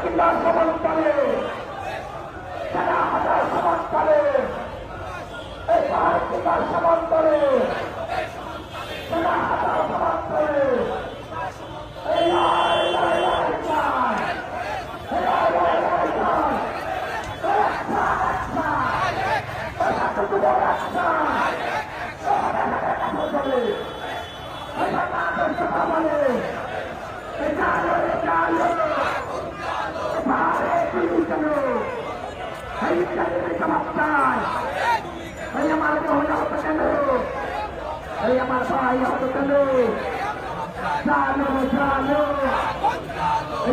কিংবার সমাজকালে সারা হাজার সমাজকালে এই পাহাড় কিংবার সমাজকালে সারা হাজার সমাজকালে এই Italian, Italian! চাই। এই আমার মহিলা হতে কেন এই আমার ভাই হতে কেন জানো জানো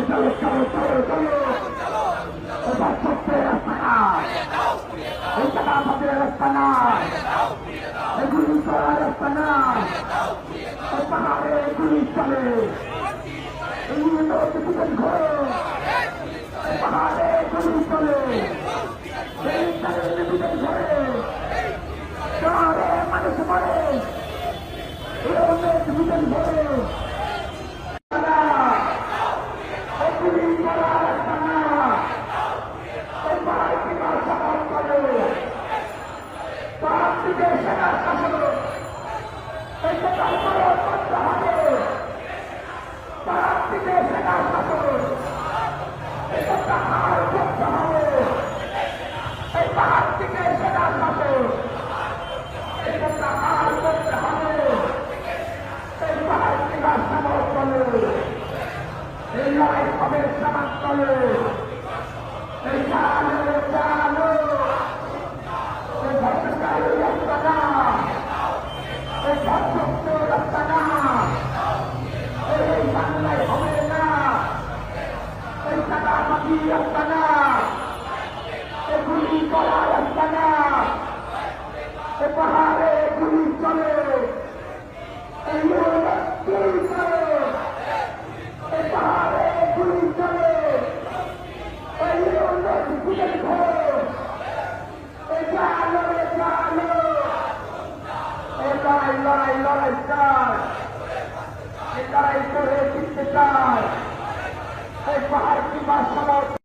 চলো চলো চলো চলো এই বাচ্চাদের রাস্তা না এই চাকাপাতের রাস্তা না এই করার রাস্তা না পাহাড়ে গুলি চলে নদী পিছন ঘোরো পাহাড়ে রোদের ভিতর ঘরে এই পাহাড় থেকে সেটা শাসন এটা পাহাড় করতে হবে এই পাহাড় থেকে সমর্থনে এই হবে জানো এই ভট্টকারী রাস্তা না এই ভট্টক্ত রাস্তা না এই বাংলায় হবে না এই টাকাপাতি রাস্তা না এই গুলি করা রাস্তা না এ পাহাড়ে গুলি চলে এই ইউরোপ গুলি চলে এ পাহাড়ে গুলি চলে এই ইউরোপ গুলি ঘোর এ জানো এ জানো এ লড়াই চায় করে জিততে চায় এই কিংবা সমর্থ